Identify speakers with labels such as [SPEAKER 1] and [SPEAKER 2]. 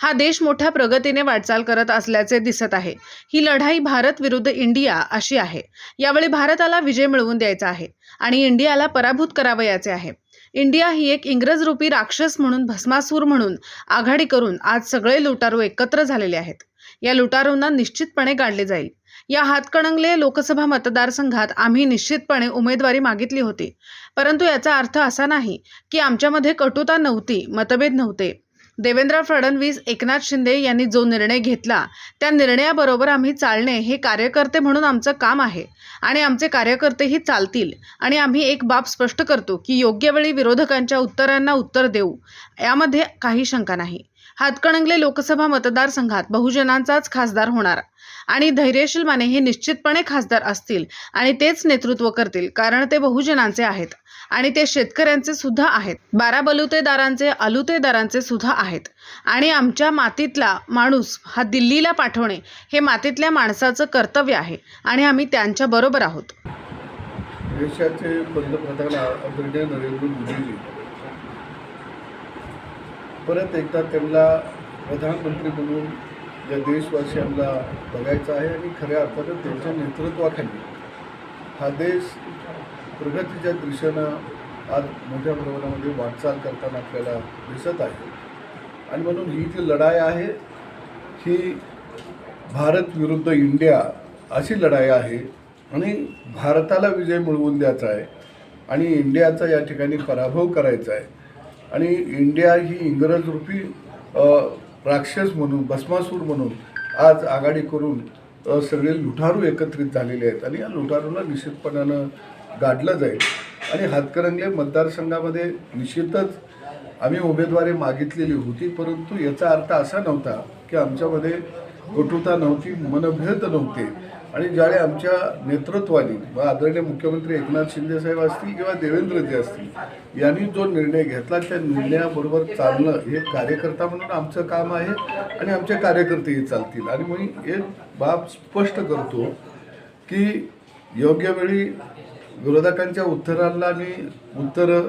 [SPEAKER 1] हा देश मोठ्या प्रगतीने वाटचाल करत असल्याचे दिसत आहे. ही लढाई भारत विरुद्ध इंडिया अशी आहे. यावेळी भारताला विजय मिळवून द्यायचा आहे आणि इंडियाला पराभूत करावयाचे आहे. इंडिया ही एक इंग्रज रूपी राक्षस म्हणून भस्मासूर म्हणून आघाडी करून आज सगळे लुटारू एकत्र झालेले आहेत. या लुटारूंना निश्चितपणे गाडले जाईल. या हातकणंगले लोकसभा मतदारसंघात आम्ही निश्चितपणे उमेदवारी मागितली होती. परंतु याचा अर्थ असा नाही की आमच्यामध्ये कटुता नव्हती मतभेद नव्हते. देवेंद्र फडणवीस एकनाथ शिंदे यांनी जो निर्णय घेतला त्या निर्णयाबरोबर आम्ही चालणे हे कार्यकर्ते म्हणून आमचं काम आहे आणि आमचे कार्यकर्तेही चालतील आणि आम्ही एक बाब स्पष्ट करतो की योग्य वेळी विरोधकांच्या उत्तरांना उत्तर देऊ यामध्ये काही शंका नाही. हातकणंगले लोकसभा मतदारसंघात बहुजनांचाच खासदार होणार आणि धैर्यशील माने हे निश्चितपणे खासदार असतील आणि तेच नेतृत्व करतील कारण ते बहुजनांचे आहेत. आणि ते शेतकऱ्यांचे सुद्धा आहेत. बारा बलुतेदारांचे आलुतेदारांचे सुद्धा आहेत. आणि आमच्या मातीतला माणूस हा दिल्लीला पाठवणे हे मातीतल्या माणसाचं कर्तव्य आहे आणि आम्ही त्यांच्या बरोबर आहोत.
[SPEAKER 2] देशाचे पंतप्रधान आदरणीय नरेंद्र मोदीजी परत एकदा त्यांना प्रधानमंत्री म्हणून या देशवासियांना बघायचं आहे आणि खऱ्या अर्थानं त्यांच्या नेतृत्वाखाली हा देश प्रगतीच्या दिशेनं आज मोठ्या प्रमाणामध्ये वाटचाल करताना आपल्याला दिसत आहे. आणि म्हणून ही जी लढाई आहे ही भारत विरुद्ध इंडिया अशी लढाई आहे आणि भारताला विजय मिळवून द्यायचा आहे आणि इंडियाचा या ठिकाणी पराभव करायचा आहे. आणि इंडिया ही इंग्रजरूपी राक्षस म्हणून भस्मासूर म्हणून आज आघाडी करून सगळे लुटारू एकत्रित झालेले आहेत. आणि या लुटारूला निश्चितपणानं गाठलं जाईल. आणि हातकरंगले मतदारसंघामध्ये निश्चितच आम्ही उमेदवारी मागितलेली होती परंतु याचा अर्थ असा नव्हता की आमच्यामध्ये कटुता नव्हती मनभेद नव्हते. आणि ज्याने आमच्या नेतृत्वाने व आदरणीय मुख्यमंत्री एकनाथ शिंदे साहेब असतील किंवा देवेंद्रजी असतील यांनी जो निर्णय घेतला त्या निर्णयाबरोबर चालणं हे कार्यकर्ता म्हणून आमचं काम आहे आणि आमचे कार्यकर्तेही चालतील. आणि मी एक बाब स्पष्ट करतो की योग्य वेळी विरोधकांच्या उत्तराला आणि उत्तर